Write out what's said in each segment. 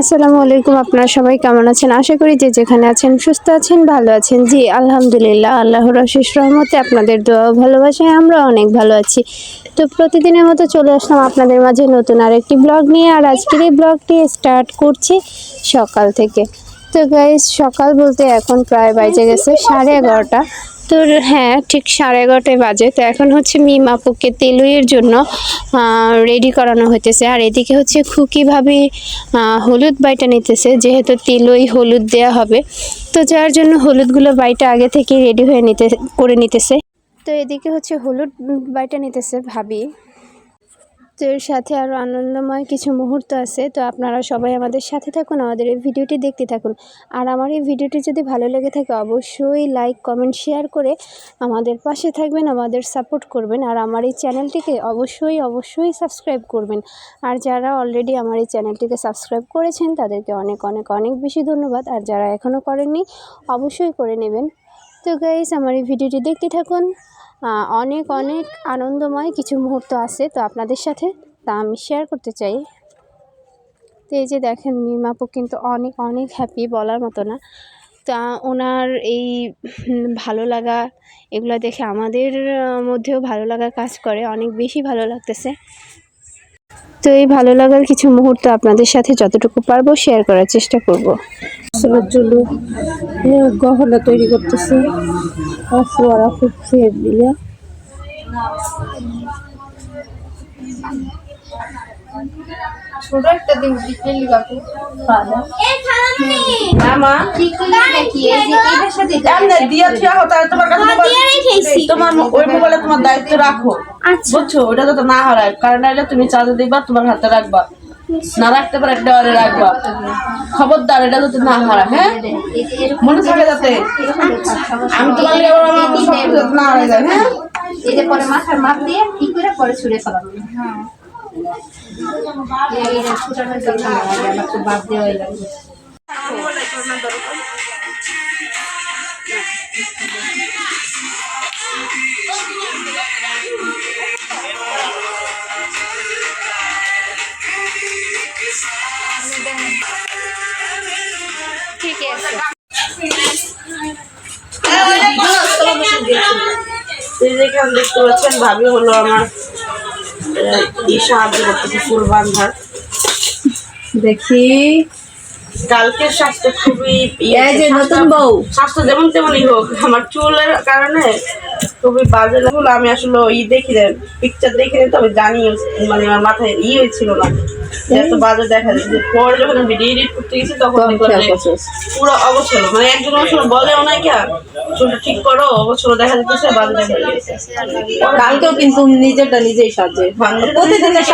আসসালামু আলাইকুম, আপনারা সবাই কেমন আছেন? আশা করি যে যেখানে আছেন সুস্থ আছেন, ভালো আছেন। জি, আলহামদুলিল্লাহ, আল্লাহর অশেষ রহমতে আপনাদের দোয়া ভালোবাসায় আমরা অনেক ভালো আছি। তো প্রতিদিনের মতো চলে আসলাম আপনাদের মাঝে নতুন আরেকটি ব্লগ নিয়ে, আর আজকের এই ব্লগটি স্টার্ট করছি সকাল থেকে। তো গাইজ সকাল বলতে এখন প্রায় বাইজে গেছে, সাড়ে এগারোটা। তো হ্যাঁ ঠিক সাড়ে এগারোটায় বাজে। তো এখন হচ্ছে মিম আপুকে তেলুইয়ের জন্য রেডি করানো হইতেছে। আর এদিকে হচ্ছে খুকিভাবে হলুদ বাইটা নিতেছে, যেহেতু তেলুই হলুদ দেয়া হবে। তো যার জন্য হলুদগুলো বাইটা আগে থেকে রেডি হয়ে নিতে, করে নিতেছে। তো এদিকে হচ্ছে হলুদ বাইটা নিতেছে ভাবি। তো এর সাথে আরও আনন্দময় কিছু মুহূর্ত আছে, তো আপনারা সবাই আমাদের সাথে থাকুন, আমাদের এই ভিডিওটি দেখতে থাকুন। আর আমার এই ভিডিওটি যদি ভালো লেগে থাকে, অবশ্যই লাইক কমেন্ট শেয়ার করে আমাদের পাশে থাকবেন, আমাদের সাপোর্ট করবেন, আর আমার এই চ্যানেলটিকে অবশ্যই অবশ্যই সাবস্ক্রাইব করবেন। আর যারা অলরেডি আমার এই চ্যানেলটিকে সাবস্ক্রাইব করেছেন, তাদেরকে অনেক অনেক অনেক বেশি ধন্যবাদ। আর যারা এখনও করেননি, অবশ্যই করে নেবেন। তো গাইস আমার এই ভিডিওটি দেখতে থাকুন। অনেক অনেক আনন্দময় কিছু মুহূর্ত আছে। তো আপনাদের সাথে তা আমি শেয়ার করতে চাই। তো এই যে দেখেন মিমাপু কিন্তু অনেক অনেক হ্যাপি বলার মতো না। তা ওনার এই ভালো লাগা, এগুলো দেখে আমাদের মধ্যেও ভালো লাগা কাজ করে। অনেক বেশি ভালো লাগতেছে। তো এই ভালো লাগার কিছু মুহূর্ত আপনাদের সাথে যতটুকু পারব শেয়ার করার চেষ্টা করব। জন্য গহনা তৈরি করতেছে। ফের দিলে ছোট একটা দিন বিকেলি আমা এমনি দিয়া থিয়া হতা তোমার কাছে তোমার ওই মোবাইলে তোমার দায়িত্ব রাখো। বুঝছ? ওটা যাতে না হারায়। কারণ তুমি চার্জে দিবা তোমার হাতে রাখবা। না রাখতে পারে ডরে রাখবা। খবরদার এটা যাতে না হারা হ্যাঁ? মনে থাকে যাতে। আমি তোমার না যায় হ্যাঁ? এই পরে মাথার মাপ দিয়ে কি করে পরে ছুড়ে ফেলাবো? এই যে ছুটানোর জন্য আমার তো বাদ দেওয়া দেখতে পাচ্ছেন ভাবি হলো আমার সাহায্য করতেছে ফুল বান্ধার দেখি কালকের স্বাস্থ্য খুবই ইয়ে, যে নতুন বউ। স্বাস্থ্য যেমন তেমনই হোক আমার চুলের কারণে খুবই বাজে লাগল। আমি আসলে ই দেখি পিকচার দেখি তো আমি জানি মানে আমার মাথায় ই হয়েছিল না। এত বাজে দেখা যায় পরে যখন ভিডিও এডিট করতে গেছি তখন পুরো অবসর মানে একজন অবসর বলেও না কি চুলটা ঠিক করো অবসর দেখা যাচ্ছে বাজে দেখা যাচ্ছে কালকেও কিন্তু নিজেরটা নিজেই সাজে। প্রতিদিনের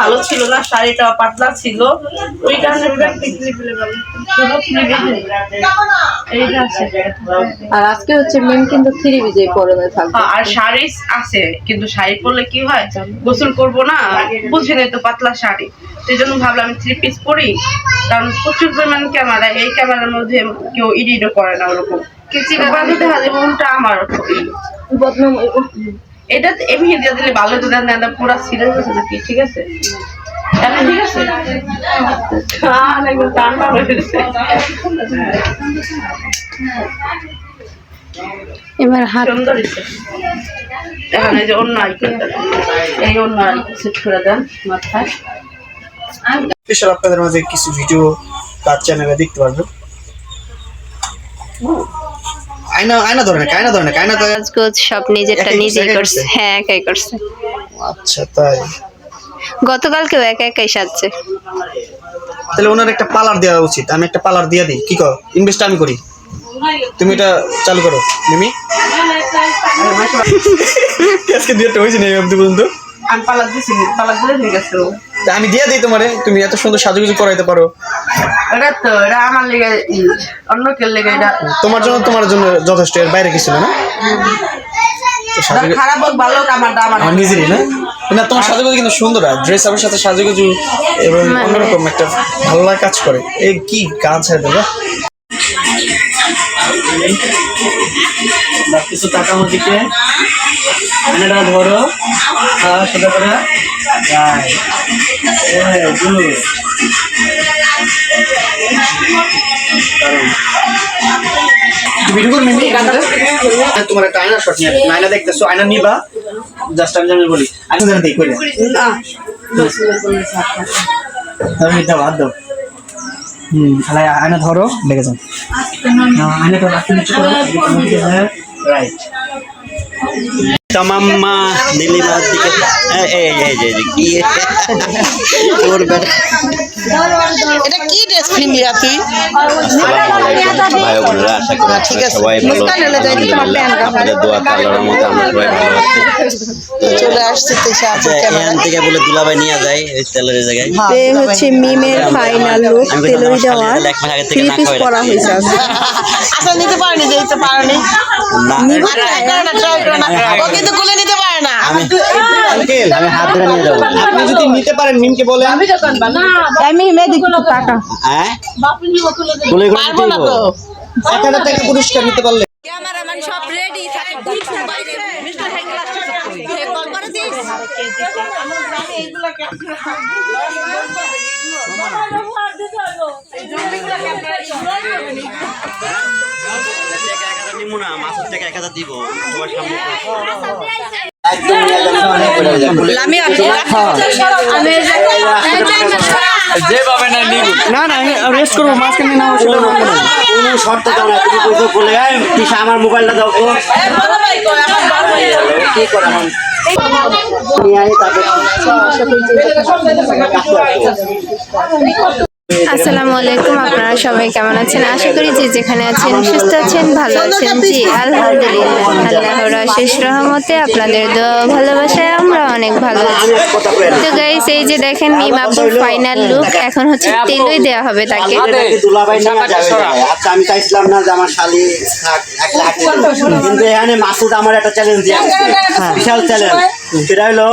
ভালো ছিল না শাড়িটা পাতলা ছিল। ওই কারণে আর আজকে হচ্ছে মেন কিন্তু থ্রি বিজয় পরনে থাকবে। আর শাড়ি আছে কিন্তু শাড়ি পরলে কি হয়? গোসল করব না বুঝে নেই তো পাতলা শাড়ি। সেই জন্য ভাবলাম আমি থ্রি পিস পরি কারণ প্রচুর পরিমাণ ক্যামেরা এই ক্যামেরার মধ্যে কেউ এডিটও করে না ওরকম। যাবে উল্টা আমার বদনাম এটা এমনি দিয়ে দিলে ভালো তো দেন না পুরো সিরিয়াস হয়েছে নাকি ঠিক আছে? ঠিক আছে? ঠান্ডা এবার হাত সুন্দর এখন এই যে অন্য এই অন্য করে দেন মাথায়। স্পেশাল আপনাদের মাঝে কিছু ভিডিও তার চ্যানেলে দেখতে পারবেন। আয়না আয়না ধরে না আয়না ধরে না আয়না সব নিজেরটা নিজেই করছে, করছে। হ্যাঁ একাই করছে। আচ্ছা তাই। গতকালকেও একা একাই সাজছে। তাহলে ওনার একটা পার্লার দেওয়া উচিত। আমি একটা পালার দিয়ে দিই। কি কর? ইনভেস্ট আমি করি। তুমি এটা চালু করো। মিমি? আজকে দুইটা হয়েছে না অবধি পর্যন্ত? আমি পালাক দিছি পালাক দিলে ও। তা আমি দিয়ে দিই তোমারে। তুমি এত সুন্দর সাজুগুজু করাইতে পারো। এটা তো এটা আমার লেগে অন্য কেউ লেগে এটা তোমার জন্য তোমার জন্য যথেষ্ট। এর বাইরে কিছু না? খারাপ হোক ভালো হোক আমার দাম আমার নিজেরই না? না তোমার সাজুগুজু কিন্তু সুন্দর আর ড্রেস আপের সাথে সাজুগুজু এবং অন্যরকম একটা ভালো লাগা কাজ করে। এই কি গান ছাড়ে দেবে? কিছু টাকা মধ্যে ধরো। সেটা করে। রাইট। ভিডিও করে মিমি তোমার একটা আয়না শট নিয়ে আয়না দেখতেছো আয়না নিবা। জাস্ট আমি জানি বলি আমি জানা দেখি না। আমি এটা বাদ দাও। হুম আয়না ধরো দেখে যাও। আয়না তো রাখতে রাইট তমাম্মা নীলিমার দিকে এই এই এই কি তোর বেটা এটা কি ড্রেস কিনলি তুই ভাই বোনেরা আশা করি ঠিক আছে। সবাই ভালো আপনাদের দোয়া আল্লাহর রহমতে আমরা সবাই ভালো আছি। চলে আসছে তো সে আপু আচ্ছা, এখান থেকে বলে দুলাভাই নিয়ে যায় এই তেলের জায়গায়। এ হচ্ছে মিমের ফাইনাল লুক আগে থেকে থ্রি না পিস পরা হয়েছে। আচ্ছা নিতে পারেনি যেতে পারেনি। না ট্রাই করে না। ট্রাই না কিন্তু গুলে নিতে পারে না আমি আঙ্কেল আমি হাত ধরে নিয়ে যাব আপনি যদি নিতে পারেন মিমকে বলে আমি মেদি টাকা হ্যাঁ তুলে করে পারব না তো এক হাজার টাকা পুরস্কার নিতে পারলে ক্যামেরাম্যান সব রেডি থাকে বাইরে মিস্টার হ্যাঙ্গেল আসছে কল করে দিস নিবো না মাছের টাকা এক হাজার দিব তোমার সামনে লামি না না রেস্ট করব মাঝখানে না সেটা কোনো শর্ত দাও না তুমি কইছো বলে এই আমার মোবাইলটা দাও তো কি করে আমার নিয়ে আই তারপর আসসালামু আলাইকুম আপনারা সবাই কেমন আছেন? আশা করি যে যেখানে আছেন সুস্থ আছেন ভালো আছেন জি আলহামদুলিল্লাহ। আল্লাহর অশেষ রহমতে আপনাদের দোয়া ভালোবাসায় আমরা অনেক ভালো আছি। তো গাইস এই যে দেখেন মিম আপুর ফাইনাল লুক এখন হচ্ছে তেলই দেওয়া হবে তাকে। আচ্ছা আমি চাইছিলাম না যে আমার শালি থাক একটা হাঁটি কিন্তু এখানে মাসুদ আমার একটা চ্যালেঞ্জ বিশাল চ্যালেঞ্জ সেটা হলো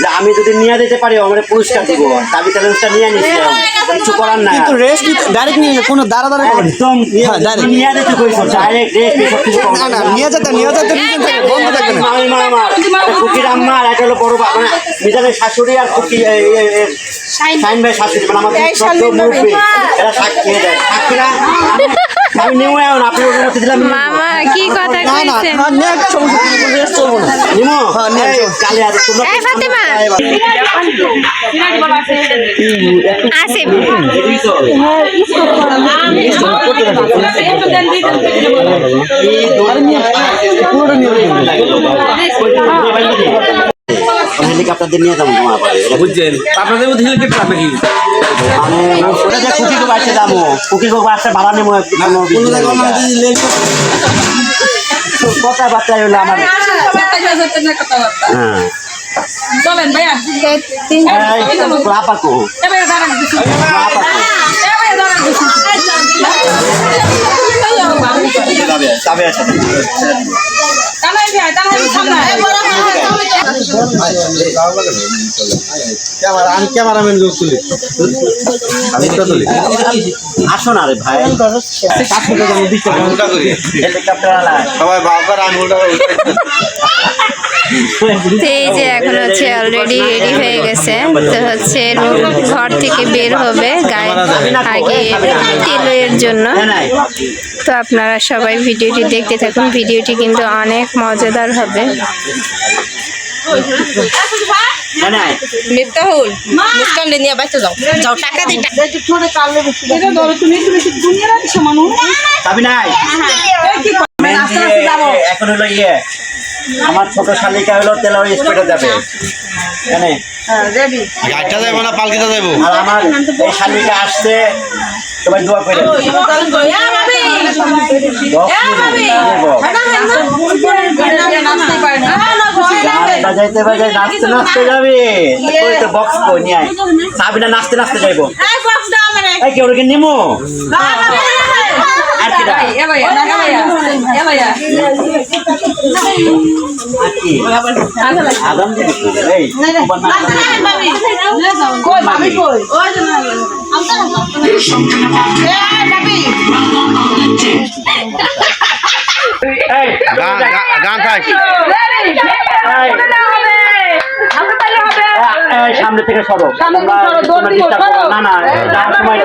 যে আমি যদি নিয়ে যেতে পারি আমার পুরস্কার দিব। আমি চ্যালেঞ্জটা নিয়ে নিচ্ছিলাম কিছু করার নাই। কিন্তু রেস্ট ডাইরেক্ট নিয়ে কোনো দাঁড়া দাঁড়া একদম হ্যাঁ, নিয়ে যেতে কইছো ডাইরেক্ট রেস্ট এসব কিছু না না নিয়ে যেতে নিয়ে যেতে বন্ধ থাকবে না। মামি মা আমার কুকির আম্মা আর একটা হলো বড় বাবা মানে মিজানের শাশুড়ি আর কুকি শাইন। ভাই শাশুড়ি মানে আমার ছোট্ট মুরব্বী এরা সাক্ষী দেয় সাক্ষীরা আমি নিউ এখন আপনি ওর মধ্যে দিলাম। মামা কি কথা না না কইছে next সমস্যা নেই, কোনো না নিমো হ্যাঁ, নিয়ে কালে আর তোমরা এই ফাতেমা। আসিফ। হেলিকপ্টার দিয়ে নিয়ে যাব তোমার বুঝছেন? আপনাদের মধ্যে হেলিকপ্টার নাকি? মানে ওটা যে কুকি কো বাসে যাব কুকি কো বাসে ভাড়া নেব লেট হলো আমার হ্যাঁ। চলেন ভাইয়া আমি ক্যামেরাম্যান লোক তুলি। আমি তো তুলি। আসো না রে ভাই। আলা সবাই বাবার আঙুলটা তো এই যে এখন হচ্ছে অলরেডি রেডি হয়ে গেছে তো হচ্ছে ঘর থেকে বের হবে গায়ে আগে তেলের জন্য। তো আপনারা সবাই ভিডিওটি দেখতে থাকুন ভিডিওটি কিন্তু অনেক মজাদার হবে। মিফতাহুল মুস্কান নিয়ে বাইতে যাও যাও টাকা টাকা। তুমি এখন হলো ইয়ে আমার ছোট শালিকা হলো তেলার স্পিডে যাবে গাড়িটা যাব না পালকিটা যাব আর আমার এই শালিকা আসছে সবাই দোয়া করে দশ মিনিট নাচতে নাচতে যাবে তো বক্স নিয়ে আয় সাবিনা নাচতে নাচতে যাইবো এই কেউ ওকে নিমো আর কি আদম দিবি এই কই ভাবি কই ওই যে না এই গান থাক সামনে থেকে সরো না। না সময়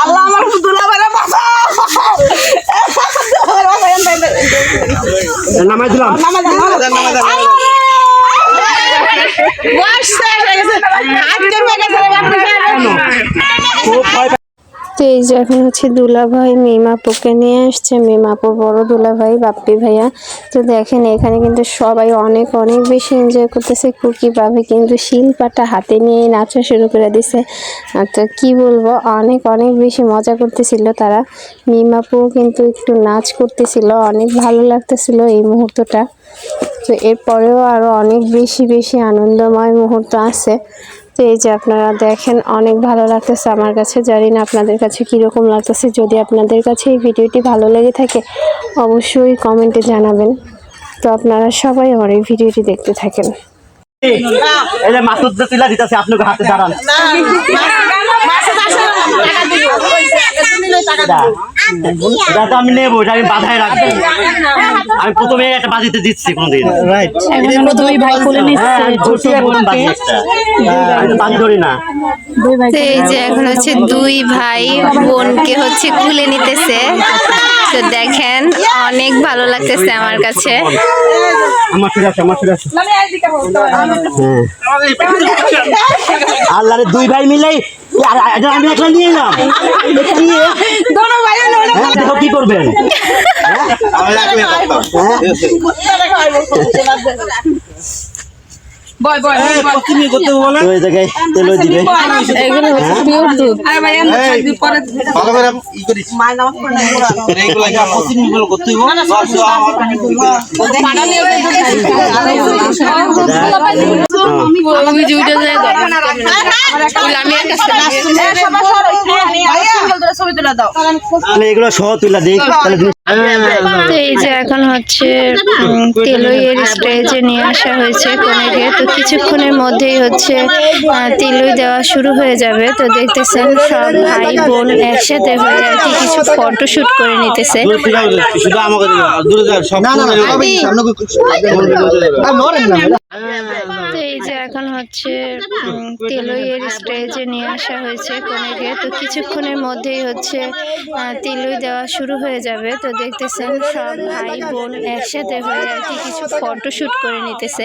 আল্লাহ আমার দুলাবারে বাঁচাও। নামাজ দিলাম। নামাজ দাও, নামাজ দাও, নামাজ দাও। বয়স শেষ হয়ে গেছে। হাত কেটে গেছে রে বাপরে। খুব ভয় তো এই যে এখন হচ্ছে দুলাভাই মিমাপুকে নিয়ে আসছে। মিমাপুর বড় দুলাভাই, বাপ্পি ভাইয়া। তো দেখেন, এখানে কিন্তু সবাই অনেক অনেক বেশি এনজয় করতেছে। কুকি ভাবে কিন্তু শিলপাটা হাতে নিয়ে নাচা শুরু করে দিছে। তো কি বলব, অনেক অনেক বেশি মজা করতেছিল তারা। মিমাপু কিন্তু একটু নাচ করতেছিল, অনেক ভালো লাগতেছিল এই মুহূর্তটা। তো এরপরেও আরও অনেক বেশি বেশি আনন্দময় মুহূর্ত আছে। এই যে আপনারা দেখেন, অনেক ভালো লাগতেছে আমার কাছে। জানি না আপনাদের কাছে কীরকম লাগতেছে। যদি আপনাদের কাছে এই ভিডিওটি ভালো লেগে থাকে, অবশ্যই কমেন্টে জানাবেন। তো আপনারা সবাই আমার এই ভিডিওটি দেখতে থাকেন। মাসুদ যে দিতেছে আপনাকে হাতে দাঁড়ান আমি নেব আমি বাধায় রাখব আমি প্রথমে একটা বাজিতে দিচ্ছি কোনদিন ভাই কোলে হ্যাঁ আমি ঘুরছিয়ে প্রথম বাজি একটা আমি তো বাজি ধরি না এই যে এখন হচ্ছে দুই ভাই বোনকে হচ্ছে খুলে নিতেছে তো দেখেন অনেক ভালো লাগতেছে আমার কাছে আমার ফিরে আমার ফিরে আল্লাহ রে দুই ভাই মিলেই আর আর- এটা আমি একলা নিয়ে এলাম। হ্যাঁ, দেখো কি করবেন? জায়গায় তেল দিবে এগুলো হচ্ছে পিওর দুধ আরে ভাই এমন এই, পরে ভালো করে ই করিস মায়ের নামাজ পড়ে নাই পুরা। এইগুলা গুলো করতে হইব আমি জুইটা যায় আমি একটা এ, সবাই সরো, একটু। ভাইয়া, সিঙ্গেল ধরে ছবি তুলে দাও। তাহলে এগুলো সহ তুইলা দিই তাহলে তো এই যে এখন হচ্ছে উম, তেলইয়ের স্টেজে নিয়ে আসা হয়েছে কনেকে তো কিছুক্ষণের মধ্যেই হচ্ছে আহ, তেলই দেওয়া শুরু হয়ে যাবে। তো দেখতেছেন সব ভাই বোন একসাথে হয়ে আর কি কিছু ফটোশুট করে নিতেছে। দূরে এই যে এখন হচ্ছে উম, তেলইয়ের স্টেজে নিয়ে আসা হয়েছে কনেকে তো কিছুক্ষণের মধ্যেই হচ্ছে আহ, তেলই দেওয়া শুরু হয়ে যাবে। তো দেখতেছেন সব ভাই বোন একসাথে হয়ে আর কি কিছু ফটোশ্যুট করে নিতেছে।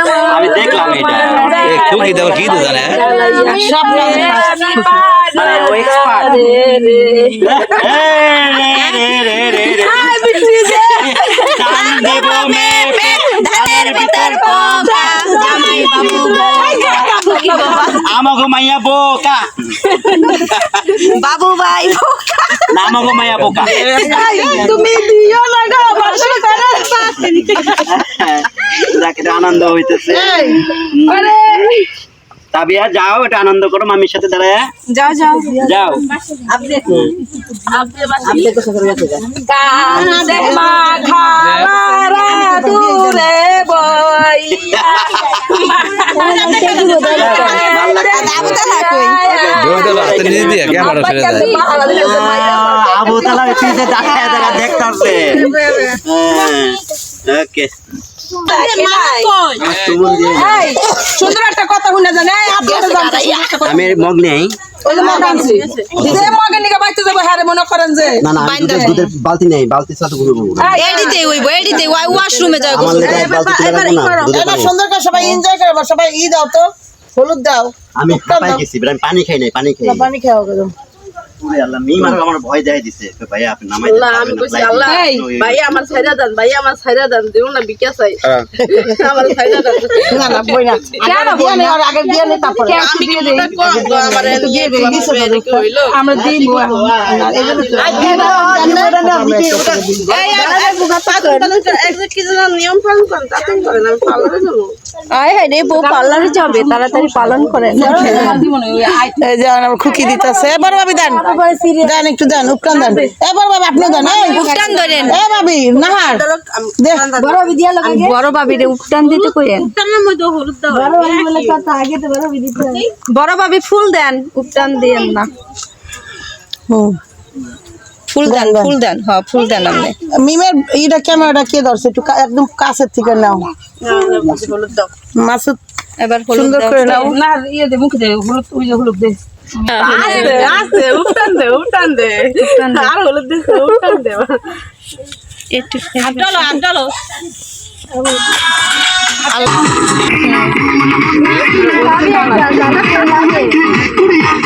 হয়। আমি দেখলাম এটা কেউ কি দেবো কি তো জানে সব মানে ও expert। রে, রে, রে, রে, দেবো মেপে, ধানের ভিতর পোকা, জামাই বাবু বোকা। আমাগো মাইয়া বোকা বাবু ভাই না আমাগো মাইয়া বোকা তুমি দিও না গো, আমার সাথে যাক, এটা আনন্দ হইতেছে তাবিয়া যাও এটা আনন্দ করো মামির সাথে দাঁড়ায়। যাও যাও। যাও। বইয়া আবু তালা পিছে দেখা দেখা দেখতাছে। ওকে সুন্দর একটা কথা শুনে জানে আমি মগ নেই। বালতি বালতি সাথে এডিতে হইব এডিতে ওয়াশরুমে যাও। সুন্দর করে সবাই এনজয় করব সবাই ই দাও তো হলুদ দাও। আমি পানি খাই নাই পানি খাই পানি খাওয়া পুরে আল্লাহ মিম আর আমার ভয় দেখাই দিছে ভাইয়া আপনি নামাই আল্লাহ আমি কইছি আল্লাহ ভাই আমার ছাইরা দেন ভাই আমার ছাইরা দেন দিও না বিকা চাই আমার ছাইরা দেন না না বই না কেন বই না আর আগে দিয়ে নে তারপরে আমি কি মোটা কম গো, আমার নিয়ে হইল আমরা দিব এই এক যে কি যেন নিয়ম পালন করেন তাতে করেন আমি পালনে আয় হ্যাঁ রে বউ পার্লারে যাবে তাড়াতাড়ি পালন করেন। এই যে আমার খুকি দিতেছে। এবার ভাবি দেন। দেন একটু দেন উপকান দেন। এবার ভাবি আপনি দেন এই। উফটান ধরেন এ ভাবি নাহার। দে বড় বাবিরে উপটান দিতে কইেন বড় বাবি ফুল দেন উপটান দিয়েন না হুম। ফুল দেন ফুল দেন হ্যাঁ ফুল দেন আপনি মিমের এইটা ক্যামেরাটা কে ধরছে একটু একদম কাছের থেকে নাও। মাসুদ এবার সুন্দর করে নাও। না ইয়ে দে মুখে দে হলুদ ওই যে হলুদ দে। আছে আছে উঠান দে উঠান দে। আর হলুদ দিছে উঠান দে। একটু চলো আর চলো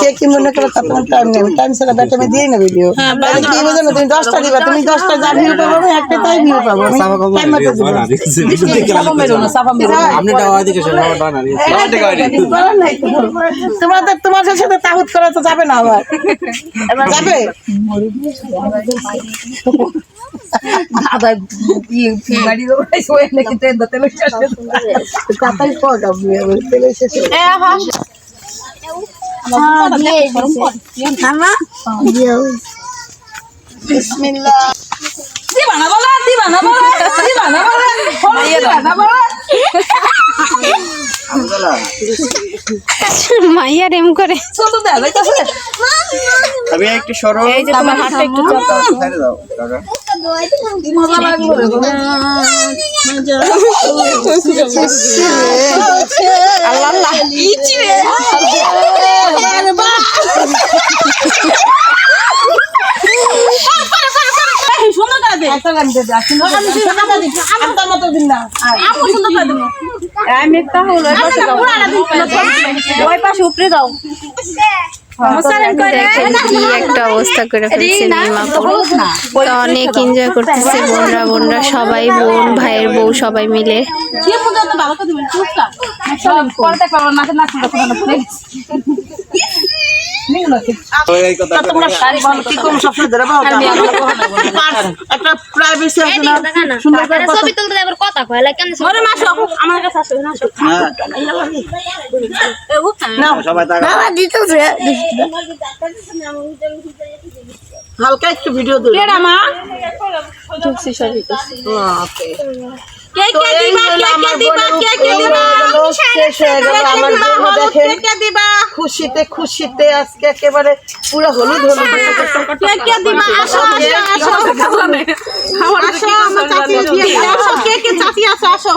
কে কি মনে করে তা তোমার টাইম নেই। টাইম ছাড়া ব্যাটা আমি না ভিডিও কি বুঝো না তুমি দশটা দিবা তুমি দশটা যা ভিউ পাবো আমি একটা তাই ভিউ পাবো। টাইম মতো দিব আপনি টাকা দিকে করার নাই তো। তোমাদের তোমাদের সাথে তাহুত করা তো যাবে না আবার। যাবে? তাড়াতাড়ি কর যাবে তেলে শেষে বিসমিল্লাহ মাইয়ার এম করে। আমি একটু সরো। এই যে তোমার হাতটা একটু চাপা। ছেড়ে দাও দাদা আল্লাহ। আল্লাহ আমি করে অনেক এনজয় করতেছে বোনরা বোনরা সবাই বোন এনজয় করতেছে বোনরা বোনরা সবাই বোন ভাইয়ের বউ কি একটা করে সবাই তাকা হালকা একটু ভিডিও দিল খুশিতে খুশিতে আজকে একেবারে পুরো হলুদ হলুদ কে কে দিবা? আসো আসো কে কে চাচি আসো। আসো